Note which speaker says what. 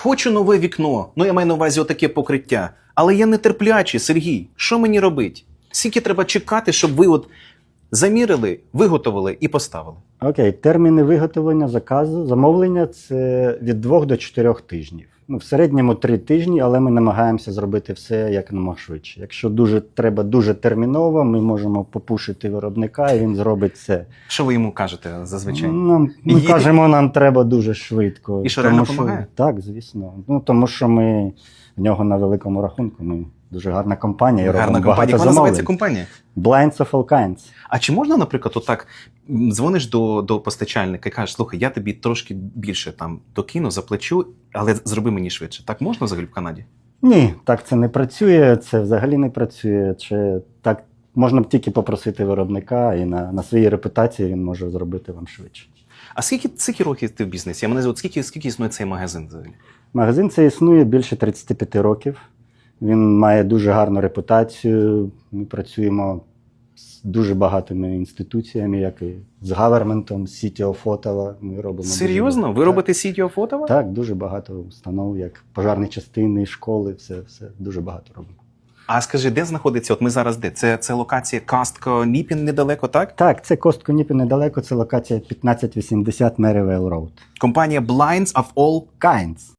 Speaker 1: Хочу нове вікно. Ну я маю на увазі отаке покриття. Але я нетерплячий, Сергій. Що мені робити? Скільки треба чекати, щоб ви от замірили, виготовили і поставили?
Speaker 2: Окей, терміни виготовлення заказу, замовлення це від 2 до 4 тижнів. Ну, в середньому три тижні, але ми намагаємося зробити все як намога швидше. Якщо дуже треба дуже терміново, ми можемо попушити виробника, і він зробить це.
Speaker 1: Що ви йому кажете зазвичай?
Speaker 2: Нам, ми
Speaker 1: І-
Speaker 2: кажемо, нам треба дуже швидко.
Speaker 1: І що, реально помагає?
Speaker 2: Так, звісно. Ну тому що ми в нього на великому рахунку. Ми дуже гарна компанія. і
Speaker 1: Гарна компанія. Як вона називається компанія?
Speaker 2: Blinds of all kinds.
Speaker 1: А чи можна, наприклад, отак дзвониш до, до постачальника і кажеш, слухай, я тобі трошки більше там докину, заплачу, але зроби мені швидше. Так можна взагалі в Канаді?
Speaker 2: Ні, так це не працює, це взагалі не працює. Чи так можна б тільки попросити виробника, і на, на своїй репутації він може зробити вам швидше.
Speaker 1: А скільки, скільки років ти в бізнесі? Я мене от скільки, скільки існує цей магазин взагалі?
Speaker 2: Магазин це існує більше 35 років. Він має дуже гарну репутацію. Ми працюємо з дуже багатими інституціями, як і з гаверментом, з City of Ottawa. Ми робимо
Speaker 1: Серйозно?
Speaker 2: багато.
Speaker 1: Ви робите City of Ottawa?
Speaker 2: Так, дуже багато установ, як пожарні частини, школи, все, все дуже багато робимо.
Speaker 1: А скажи, де знаходиться? От ми зараз де? Це, це локація Кастко Ніпін недалеко, так?
Speaker 2: Так, це Костко Ніпі недалеко, це локація 1580 Merivale Road.
Speaker 1: Компанія Blinds of All
Speaker 2: Kinds.